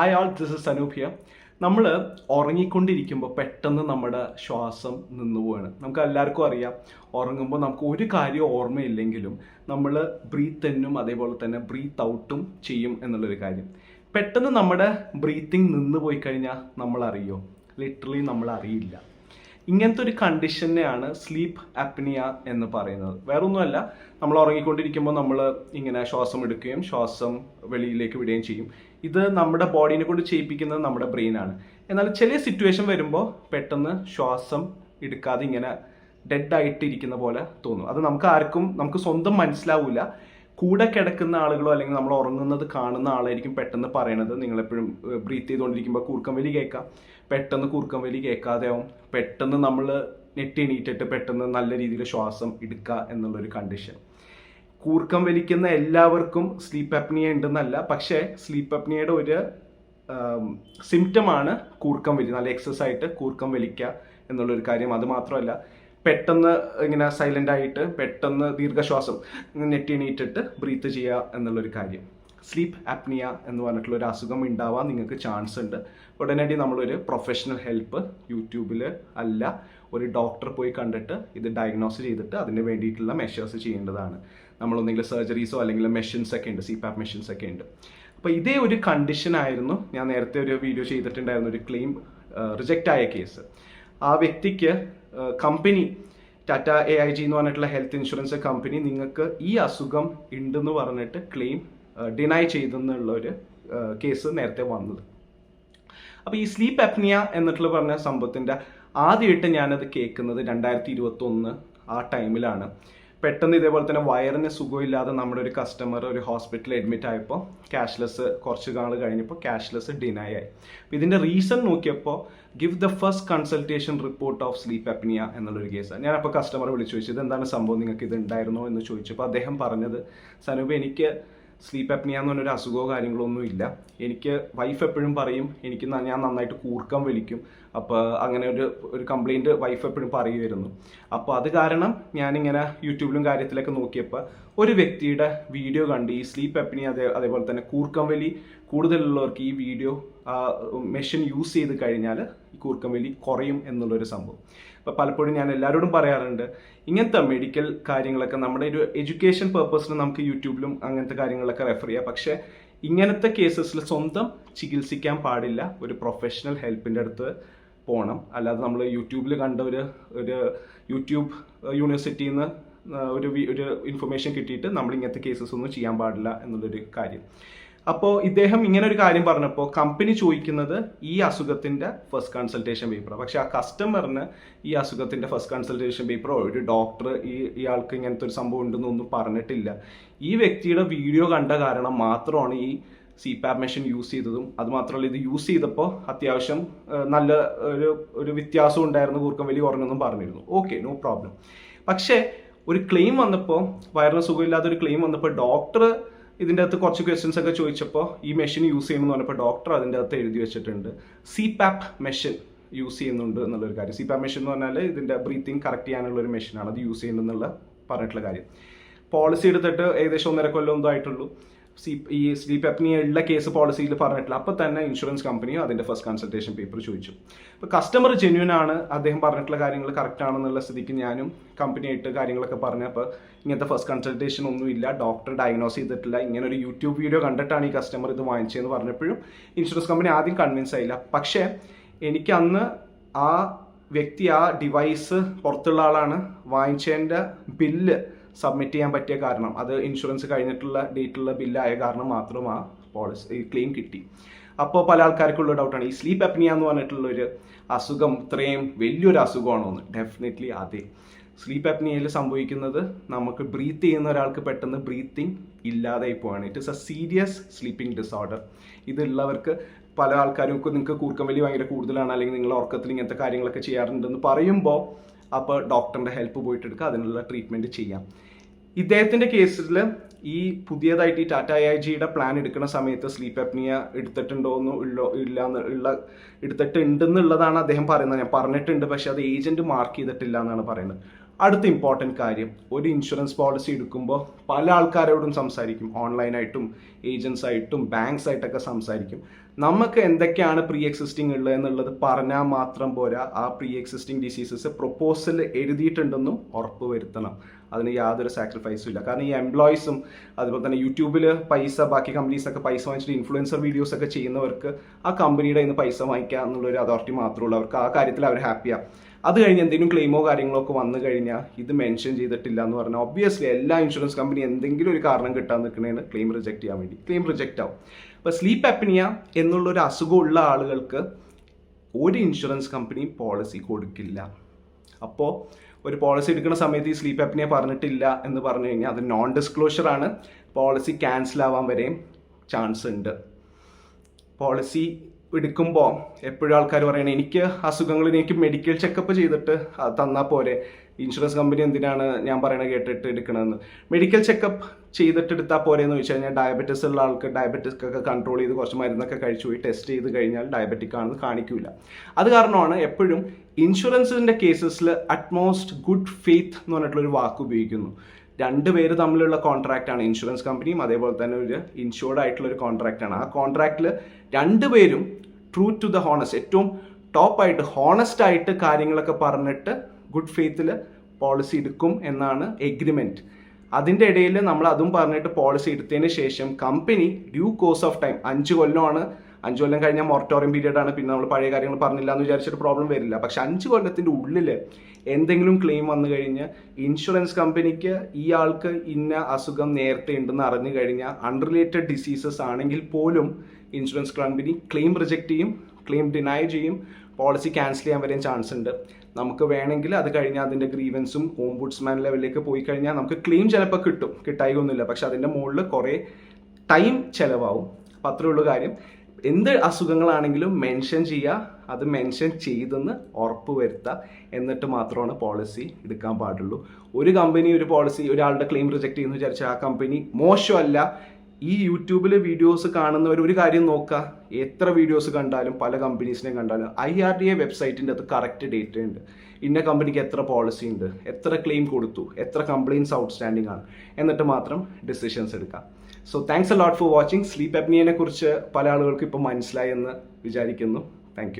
Hi all this is Anoop നമ്മൾ ഉറങ്ങിക്കൊണ്ടിരിക്കുമ്പോൾ പെട്ടെന്ന് നമ്മുടെ ശ്വാസം നിന്നു പോവാണ്. നമുക്ക് എല്ലാവർക്കും അറിയാം ഉറങ്ങുമ്പോൾ നമുക്ക് ഒരു കാര്യം ഓർമ്മയില്ലെങ്കിലും നമ്മൾ ബ്രീത്ത് ഇന്നും അതേപോലെ തന്നെ ബ്രീത്ത് ഔട്ടും ചെയ്യും എന്നുള്ളൊരു കാര്യം. പെട്ടെന്ന് നമ്മുടെ ബ്രീത്തിങ് നിന്ന് പോയി കഴിഞ്ഞാൽ നമ്മൾ അറിയോ ലിറ്ററലി നമ്മൾ അറിയില്ല ഇങ്ങനത്തെ ഒരു കണ്ടീഷനെയാണ് സ്ലീപ്പ് അപ്നിയ എന്ന് പറയുന്നത്. വേറൊന്നുമല്ല നമ്മൾ ഉറങ്ങിക്കൊണ്ടിരിക്കുമ്പോൾ നമ്മൾ ഇങ്ങനെ ശ്വാസം എടുക്കുകയും ശ്വാസം വെളിയിലേക്ക് വിടുകയും ചെയ്യും. ഇത് നമ്മുടെ ബോഡീനെ കൊണ്ട് ചെയ്യിപ്പിക്കുന്നത് നമ്മുടെ ബ്രെയിനാണ് എന്നാൽ ചില സിറ്റുവേഷൻ വരുമ്പോൾ പെട്ടെന്ന് ശ്വാസം എടുക്കാതെ ഇങ്ങനെ ഡെഡ് ആയിട്ട് ഇരിക്കുന്ന പോലെ തോന്നും. അത് നമുക്ക് ആർക്കും നമുക്ക് സ്വന്തം മനസ്സിലാവില്ല കൂടെ കിടക്കുന്ന ആളുകളോ അല്ലെങ്കിൽ നമ്മൾ ഉറങ്ങുന്നത് കാണുന്ന ആളായിരിക്കും പെട്ടെന്ന് പറയണത്. നിങ്ങളെപ്പോഴും ബ്രീത്ത് ചെയ്തുകൊണ്ടിരിക്കുമ്പോൾ കൂർക്കം വലി കേൾക്കാം. പെട്ടെന്ന് കൂർക്കം വലി കേൾക്കാതെ ആവും പെട്ടെന്ന് നമ്മൾ നെറ്റ് എണീറ്റിട്ട് പെട്ടെന്ന് നല്ല രീതിയിൽ ശ്വാസം എടുക്കുക എന്നുള്ളൊരു കണ്ടീഷൻ കൂർക്കം വലിക്കുന്ന എല്ലാവർക്കും സ്ലീപ്പ് അപ്നിയ ഉണ്ടെന്നല്ല പക്ഷേ സ്ലീപ്പ് അപ്നിയയുടെ ഒരു സിംറ്റമാണ് കൂർക്കം വലിക്കുക നല്ല എക്സസ് ആയിട്ട് കൂർക്കം വലിക്കുക എന്നുള്ളൊരു കാര്യം. അത് മാത്രമല്ല പെട്ടെന്ന് ഇങ്ങനെ സൈലന്റ് ആയിട്ട് പെട്ടെന്ന് ദീർഘശ്വാസം നെറ്റി എണീറ്റിട്ട് ബ്രീത്ത് ചെയ്യുക എന്നുള്ളൊരു കാര്യം. സ്ലീപ്പ് ആപ്നിയ എന്ന് പറഞ്ഞിട്ടുള്ള ഒരു അസുഖം ഉണ്ടാവാൻ നിങ്ങൾക്ക് ചാൻസ് ഉണ്ട്. ഉടനടി നമ്മളൊരു പ്രൊഫഷണൽ ഹെൽപ്പ് യൂട്യൂബിൽ അല്ല ഒരു ഡോക്ടർ പോയി കണ്ടിട്ട് ഇത് ഡയഗ്നോസ് ചെയ്തിട്ട് അതിന് വേണ്ടിയിട്ടുള്ള മെഷേഴ്സ് ചെയ്യേണ്ടതാണ്. നമ്മളൊന്നെങ്കിലും സർജറീസോ അല്ലെങ്കിൽ മെഷീൻസ് ഒക്കെ ഉണ്ട് സി മെഷീൻസ് ഒക്കെ ഉണ്ട്. അപ്പോൾ ഇതേ ഒരു കണ്ടീഷൻ ആയിരുന്നു ഞാൻ നേരത്തെ ഒരു വീഡിയോ ചെയ്തിട്ടുണ്ടായിരുന്നു ഒരു ക്ലെയിം റിജക്റ്റ് ആയ കേസ് ആ വ്യക്തിക്ക് company Tata A I G എന്ന് പറഞ്ഞിട്ടുള്ള ഹെൽത്ത് ഇൻഷുറൻസ് കമ്പനി നിങ്ങൾക്ക് ഈ അസുഖം ഉണ്ടെന്ന് പറഞ്ഞിട്ട് ക്ലെയിം ഡിനൈ ചെയ്തെന്നുള്ള ഒരു കേസ് നേരത്തെ വന്നത്. അപ്പോൾ ഈ സ്ലീപ്പ് അപ്നിയ എന്നിട്ടുള്ള പറഞ്ഞ സംഭവത്തിന്റെ ആദ്യമായിട്ട് ഞാനത് കേൾക്കുന്നത് രണ്ടായിരത്തി ഇരുപത്തി ഒന്ന് ആ ടൈമിലാണ് പെട്ടെന്ന് ഇതേപോലെ തന്നെ വയറിന് സുഖമില്ലാതെ നമ്മുടെ ഒരു കസ്റ്റമർ ഒരു ഹോസ്പിറ്റലിൽ അഡ്മിറ്റ് ആയപ്പോൾ ക്യാഷ്ലെസ് കുറച്ച് നാൾ കഴിഞ്ഞപ്പോൾ ക്യാഷ്ലെസ് ഡിനൈ ആയി. അപ്പോൾ ഇതിന്റെ റീസൺ നോക്കിയപ്പോൾ give the first consultation report of sleep apnea എന്നുള്ളൊരു കേസാണ് ഞാനപ്പോൾ കസ്റ്റമർ വിളിച്ചു ചോദിച്ചത് എന്താണ് സംഭവം? നിങ്ങൾക്ക് ഇത് ഉണ്ടായിരുന്നോ? എന്ന് ചോദിച്ചപ്പോൾ അദ്ദേഹം പറഞ്ഞത് സനൂപ് എനിക്ക് സ്ലീപ്പ് അപ്നിയ എന്ന് പറഞ്ഞൊരു അസുഖമോ കാര്യങ്ങളോ ഒന്നും ഇല്ല. എനിക്ക് വൈഫ് എപ്പോഴും പറയും എനിക്ക് ഞാൻ നന്നായിട്ട് കൂർക്കം വലിക്കും. അപ്പോൾ അങ്ങനെ ഒരു ഒരു കംപ്ലൈന്റ് വൈഫ് എപ്പോഴും പറയുമായിരുന്നു അപ്പോൾ അത് കാരണം ഞാനിങ്ങനെ യൂട്യൂബിലും കാര്യത്തിലൊക്കെ നോക്കിയപ്പോൾ ഒരു വ്യക്തിയുടെ വീഡിയോ കണ്ട് ഈ സ്ലീപ്പ് അപ്നിയ അതേ അതേപോലെ തന്നെ കൂർക്കം വലി കൂടുതലുള്ളവർക്ക് ഈ വീഡിയോ മെഷീൻ യൂസ് ചെയ്ത് കഴിഞ്ഞാൽ കൂർക്കം വലി കുറയും എന്നുള്ളൊരു സംഭവം. അപ്പോൾ പലപ്പോഴും ഞാൻ എല്ലാവരോടും പറയാറുണ്ട് ഇങ്ങനത്തെ മെഡിക്കൽ കാര്യങ്ങളൊക്കെ നമ്മുടെ ഒരു എഡ്യൂക്കേഷൻ പേർപ്പസിന് നമുക്ക് യൂട്യൂബിലും അങ്ങനത്തെ കാര്യങ്ങളൊക്കെ റെഫർ ചെയ്യാം. പക്ഷേ ഇങ്ങനത്തെ കേസസിൽ സ്വന്തം ചികിത്സിക്കാൻ പാടില്ല. ഒരു പ്രൊഫഷണൽ ഹെൽപ്പിന്റെ അടുത്ത് പോകണം അല്ലാതെ നമ്മൾ യൂട്യൂബിൽ കണ്ട ഒരു ഒരു യൂട്യൂബ് യൂണിവേഴ്സിറ്റിയിൽ നിന്ന് ഒരു ഒരു ഇൻഫർമേഷൻ കിട്ടിയിട്ട് നമ്മൾ ഇങ്ങനത്തെ കേസസ് ഒന്നും ചെയ്യാൻ പാടില്ല എന്നുള്ളൊരു കാര്യം. അപ്പോൾ ഇദ്ദേഹം ഇങ്ങനെ ഒരു കാര്യം പറഞ്ഞപ്പോൾ കമ്പനി ചോദിക്കുന്നത് ഈ അസുഖത്തിന്റെ ഫസ്റ്റ് കൺസൾട്ടേഷൻ പേപ്പർ പക്ഷെ ആ കസ്റ്റമറിന് ഈ അസുഖത്തിന്റെ ഫസ്റ്റ് കൺസൾട്ടേഷൻ പേപ്പറോ ഒരു ഡോക്ടർ ഈ ഇയാൾക്ക് ഇങ്ങനത്തെ ഒരു സംഭവം ഉണ്ടെന്നൊന്നും പറഞ്ഞിട്ടില്ല. ഈ വ്യക്തിയുടെ വീഡിയോ കണ്ട കാരണം മാത്രമാണ് ഈ സി പാപ്പ് മെഷീൻ യൂസ് ചെയ്തതും അതുമാത്രമല്ല ഇത് യൂസ് ചെയ്തപ്പോൾ അത്യാവശ്യം നല്ല ഒരു ഒരു വ്യത്യാസം ഉണ്ടായിരുന്നു കൂർക്കം വലിയ കുറഞ്ഞെന്നും പറഞ്ഞിരുന്നു. ഓക്കെ നോ പ്രോബ്ലം പക്ഷേ ഒരു ക്ലെയിം വന്നപ്പോൾ വയറിന് സുഖമില്ലാത്ത ഒരു ക്ലെയിം വന്നപ്പോൾ ഡോക്ടർ ഇതിന്റെ അകത്ത് കുറച്ച് ക്വസ്റ്റ്യൻസ് ഒക്കെ ചോദിച്ചപ്പോൾ ഈ മെഷീൻ യൂസ് ചെയ്യുമെന്ന് പറഞ്ഞപ്പോൾ ഡോക്ടർ അതിന്റെ അകത്ത് എഴുതി വെച്ചിട്ടുണ്ട്. സി പാപ്പ് മെഷീൻ യൂസ് ചെയ്യുന്നുണ്ട് എന്നുള്ളൊരു കാര്യം. സി പാപ്പ് മെഷീൻ എന്ന് പറഞ്ഞാൽ ഇതിന്റെ ബ്രീത്തിങ് കറക്റ്റ് ചെയ്യാനുള്ള ഒരു മെഷീനാണ് അത് യൂസ് ചെയ്യുന്നുള്ള പറഞ്ഞിട്ടുള്ള കാര്യം. പോളിസി എടുത്തിട്ട് ഏകദേശം ഒന്നര കൊല്ലം ഒന്നും ആയിട്ടുള്ളൂ. സി ഈ സ്ലീപ്പ് അപ്നിയുള്ള കേസ് പോളിസിയിൽ പറഞ്ഞിട്ടില്ല. അപ്പോൾ തന്നെ ഇൻഷുറൻസ് കമ്പനിയും അതിന്റെ ഫസ്റ്റ് കൺസൾട്ടേഷൻ പേപ്പർ ചോദിച്ചു. അപ്പോൾ കസ്റ്റമർ ജെന്യൂൻ ആണ് അദ്ദേഹം പറഞ്ഞിട്ടുള്ള കാര്യങ്ങൾ കറക്റ്റ് ആണെന്നുള്ള സ്ഥിതിക്ക് ഞാനും കമ്പനിയായിട്ട് കാര്യങ്ങളൊക്കെ പറഞ്ഞു അപ്പോൾ ഇങ്ങനത്തെ ഫസ്റ്റ് കൺസൾട്ടേഷൻ ഒന്നുമില്ല ഡോക്ടർ ഡയഗ്നോസ് ചെയ്തിട്ടില്ല. ഇങ്ങനെ ഒരു യൂട്യൂബ് വീഡിയോ കണ്ടിട്ടാണ് ഈ കസ്റ്റമർ ഇത് വാങ്ങിച്ചതെന്ന് പറഞ്ഞപ്പോഴും ഇൻഷുറൻസ് കമ്പനി ആദ്യം കൺവിൻസ് ആയില്ല. പക്ഷേ എനിക്ക് അന്ന് ആ വ്യക്തി ആ ഡിവൈസ് പുറത്തുള്ള ആളാണ് വാങ്ങിച്ചതിന്റെ ബില്ല് സബ്മിറ്റ് ചെയ്യാൻ പറ്റിയ കാരണം അത് ഇൻഷുറൻസ് കഴിഞ്ഞിട്ടുള്ള ഡേറ്റുള്ള ബില്ലായ കാരണം മാത്രം ആ പോളിസി ഈ ക്ലെയിം കിട്ടി. അപ്പോൾ പല ആൾക്കാർക്കുള്ള ഡൗട്ടാണ് ഈ സ്ലീപ്പ് അപ്നിയ എന്ന് പറഞ്ഞിട്ടുള്ള ഒരു അസുഖം ഇത്രയും വലിയൊരു അസുഖമാണോ എന്ന് ഡെഫിനറ്റ്ലി അതെ. സ്ലീപ്പ് അപ്നിയയിൽ സംഭവിക്കുന്നത് നമുക്ക് ബ്രീത്ത് ചെയ്യുന്ന ഒരാൾക്ക് പെട്ടെന്ന് ബ്രീത്തിങ് ഇല്ലാതായി പോവാണ്. It is a serious sleeping disorder ഇതുള്ളവർക്ക് പല ആൾക്കാരും നിങ്ങൾക്ക് കൂർക്കം വലി ഭയങ്കര കൂടുതലാണ് അല്ലെങ്കിൽ നിങ്ങൾ ഉറക്കത്തിൽ ഇങ്ങനത്തെ കാര്യങ്ങളൊക്കെ ചെയ്യാറുണ്ടെന്ന് പറയുമ്പോൾ അപ്പോൾ ഡോക്ടറിന്റെ ഹെൽപ്പ് പോയിട്ട് എടുക്കുക അതിനുള്ള ട്രീറ്റ്മെന്റ് ചെയ്യാം. ഇദ്ദേഹത്തിന്റെ കേസിൽ ഈ പുതിയതായിട്ട് ഈ ടാറ്റ ഐ ജിയുടെ പ്ലാൻ എടുക്കുന്ന സമയത്ത് സ്ലീപ്പ് അപ്നിയ എടുത്തിട്ടുണ്ടോ എന്ന് ഉള്ളോ ഇല്ല ഉള്ള എടുത്തിട്ടുണ്ടെന്നുള്ളതാണ് അദ്ദേഹം പറയുന്നത്. ഞാൻ പറഞ്ഞിട്ടുണ്ട് പക്ഷെ അത് ഏജന്റ് മാർക്ക് ചെയ്തിട്ടില്ല എന്നാണ് പറയുന്നത്. അടുത്ത ഇമ്പോർട്ടന്റ് കാര്യം ഒരു ഇൻഷുറൻസ് പോളിസി എടുക്കുമ്പോൾ പല ആൾക്കാരോടും സംസാരിക്കും. ഓൺലൈനായിട്ടും ഏജൻസ് ആയിട്ടും ബാങ്ക്സ് ആയിട്ടൊക്കെ സംസാരിക്കും. നമുക്ക് എന്തൊക്കെയാണ് പ്രീ എക്സിസ്റ്റിംഗ് ഉള്ളത് എന്നുള്ളത് പറഞ്ഞാൽ മാത്രം പോരാ. ആ പ്രീ എക്സിസ്റ്റിംഗ് ഡിസീസസ് പ്രൊപ്പോസൽ എഴുതിയിട്ടുണ്ടെന്നും ഉറപ്പ് വരുത്തണം. അതിന് യാതൊരു സാക്രിഫൈസും ഇല്ല. കാരണം ഈ എംപ്ലോയീസും അതുപോലെ തന്നെ യൂട്യൂബിൽ പൈസ ബാക്കി കമ്പനീസൊക്കെ പൈസ വാങ്ങിച്ചിട്ട് ഇൻഫ്ലുവൻസർ വീഡിയോസ് ഒക്കെ ചെയ്യുന്നവർക്ക് ആ കമ്പനിയുടെ ഇന്ന് പൈസ വാങ്ങിക്കുക എന്നുള്ളൊരു അതോറിറ്റി മാത്രമേ ഉള്ളൂ. അവർക്ക് ആ കാര്യത്തിൽ അവർ ഹാപ്പിയാണ് അത് കഴിഞ്ഞ് എന്തെങ്കിലും ക്ലെയിമോ കാര്യങ്ങളോ ഒക്കെ വന്നു കഴിഞ്ഞാൽ ഇത് മെൻഷൻ ചെയ്തിട്ടില്ല എന്ന് പറഞ്ഞാൽ ഒബ്വിയസ്ലി എല്ലാ ഇൻഷുറൻസ് കമ്പനി എന്തെങ്കിലും ഒരു കാരണം കിട്ടാൻ നിൽക്കുന്നതിന് ക്ലെയിം റിജക്റ്റ് ചെയ്യാൻ വേണ്ടി. ക്ലെയിം റിജക്റ്റ് ആവും. അപ്പോൾ സ്ലീപ്പ് അപ്നിയ എന്നുള്ളൊരു അസുഖമുള്ള ആളുകൾക്ക് ഒരു ഇൻഷുറൻസ് കമ്പനി പോളിസി കൊടുക്കില്ല. അപ്പോൾ ഒരു പോളിസി എടുക്കുന്ന സമയത്ത് ഈ സ്ലീപ്പ് ആപ്പിനെ പറഞ്ഞിട്ടില്ല എന്ന് പറഞ്ഞു കഴിഞ്ഞാൽ അത് നോൺ ഡിസ്ക്ലോഷർ ആണ്. പോളിസി ക്യാൻസൽ ആവാൻ വരെയും ചാൻസ് ഉണ്ട്. പോളിസി എടുക്കുമ്പോൾ എപ്പോഴും ആൾക്കാർ പറയണേ എനിക്ക് അസുഖങ്ങൾ എനിക്ക് മെഡിക്കൽ ചെക്കപ്പ് ചെയ്തിട്ട് തന്നാൽ പോരെ. ഇൻഷുറൻസ് കമ്പനി എന്തിനാണ് ഞാൻ പറയണ കേട്ടിട്ട് എടുക്കണമെന്ന് മെഡിക്കൽ ചെക്കപ്പ് ചെയ്തിട്ട് എടുത്താൽ പോരെ എന്ന് ചോദിച്ചു കഴിഞ്ഞാൽ ഡയബറ്റിസ് ഉള്ള ആൾക്ക് ഡയബറ്റിസ് ഒക്കെ കൺട്രോൾ ചെയ്ത് കുറച്ച് മരുന്നൊക്കെ കഴിച്ചു പോയി ടെസ്റ്റ് ചെയ്ത് കഴിഞ്ഞാൽ ഡയബറ്റിക് ആണെന്ന് കാണിക്കില്ല അത് കാരണമാണ് എപ്പോഴും ഇൻഷുറൻസിന്റെ കേസസിൽ അറ്റ്മോസ്റ്റ് ഗുഡ് ഫെയ്ത്ത് എന്ന് പറഞ്ഞിട്ടുള്ളൊരു വാക്ക് ഉപയോഗിക്കുന്നു. രണ്ട് പേര് തമ്മിലുള്ള കോൺട്രാക്റ്റാണ് ഇൻഷുറൻസ് കമ്പനിയും അതേപോലെ തന്നെ ഒരു ഇൻഷുർഡ് ആയിട്ടുള്ള ഒരു കോൺട്രാക്റ്റാണ് ആ കോൺട്രാക്റ്റിൽ രണ്ടുപേരും ട്രൂ ടു ദ ഹോണസ്റ്റ് ഏറ്റവും ടോപ്പായിട്ട് ഹോണസ്റ്റ് ആയിട്ട് കാര്യങ്ങളൊക്കെ പറഞ്ഞിട്ട് ഗുഡ് ഫെയ്ത്തിൽ പോളിസി എടുക്കും എന്നാണ് എഗ്രിമെന്റ് അതിന്റെ ഇടയിൽ നമ്മൾ അതും പറഞ്ഞിട്ട് പോളിസി എടുത്തതിന് ശേഷം company due course of time അഞ്ച് കൊല്ലമാണ്. അഞ്ച് കൊല്ലം കഴിഞ്ഞാൽ മൊറട്ടോറിയം പീരീഡ് ആണ്. പിന്നെ നമ്മൾ പഴയ കാര്യങ്ങൾ പറഞ്ഞില്ല എന്ന് വിചാരിച്ചിട്ട് പ്രോബ്ലം വരില്ല. പക്ഷെ അഞ്ച് കൊല്ലത്തിന്റെ ഉള്ളിൽ എന്തെങ്കിലും ക്ലെയിം വന്നു കഴിഞ്ഞ് ഇൻഷുറൻസ് കമ്പനിക്ക് ഈ ആൾക്ക് ഇന്ന അസുഖം നേരത്തെ ഉണ്ടെന്ന് അറിഞ്ഞു കഴിഞ്ഞാൽ അൺറിലേറ്റഡ് ഡിസീസസ് ആണെങ്കിൽ പോലും ഇൻഷുറൻസ് കമ്പനി ക്ലെയിം റിജക്റ്റ് ചെയ്യും ക്ലെയിം ഡിനൈ ചെയ്യും. പോളിസി ക്യാൻസൽ ചെയ്യാൻ വരെയും ചാൻസ് ഉണ്ട്. നമുക്ക് വേണമെങ്കിൽ അത് കഴിഞ്ഞാൽ അതിന്റെ ഗ്രീവൻസും ഓംബുഡ്സ്മാൻ ലെവലിലേക്ക് പോയി കഴിഞ്ഞാൽ നമുക്ക് ക്ലെയിം ചിലപ്പോൾ കിട്ടും. കിട്ടായികൊന്നുമില്ല. പക്ഷെ അതിന്റെ മുകളിൽ കുറേ ടൈം ചിലവാകും അപ്പം അത്രേ ഉള്ളൂ കാര്യം. എന്ത് അസുഖങ്ങളാണെങ്കിലും മെൻഷൻ ചെയ്യുക അത് മെൻഷൻ ചെയ്തെന്ന് ഉറപ്പ് വരുത്തുക എന്നിട്ട് മാത്രമാണ് പോളിസി എടുക്കാൻ പാടുള്ളൂ. ഒരു കമ്പനി ഒരു പോളിസി ഒരാളുടെ ക്ലെയിം റിജക്റ്റ് ചെയ്യുന്നു വിചാരിച്ചാൽ ആ കമ്പനി മോശമല്ല. ഈ യൂട്യൂബിലെ വീഡിയോസ് കാണുന്നവർ ഒരു കാര്യം നോക്കുക എത്ര വീഡിയോസ് കണ്ടാലും പല കമ്പനീസിനെ കണ്ടാലും ഐ ആർ ഡി എ വെബ്സൈറ്റിന്റെ അത് കറക്റ്റ് ഡേറ്റ ഉണ്ട്. ഇന്ന കമ്പനിക്ക് എത്ര പോളിസി ഉണ്ട് എത്ര ക്ലെയിം കൊടുത്തു എത്ര കംപ്ലയിൻസ് ഔട്ട്സ്റ്റാൻഡിംഗ് ആണ്. എന്നിട്ട് മാത്രം ഡിസിഷൻസ് എടുക്കാം. So thanks a lot for watching sleep അപ്നിയനെ കുറിച്ച് പല ആളുകൾക്കും ഇപ്പം മനസ്സിലായി എന്ന് വിചാരിക്കുന്നു താങ്ക്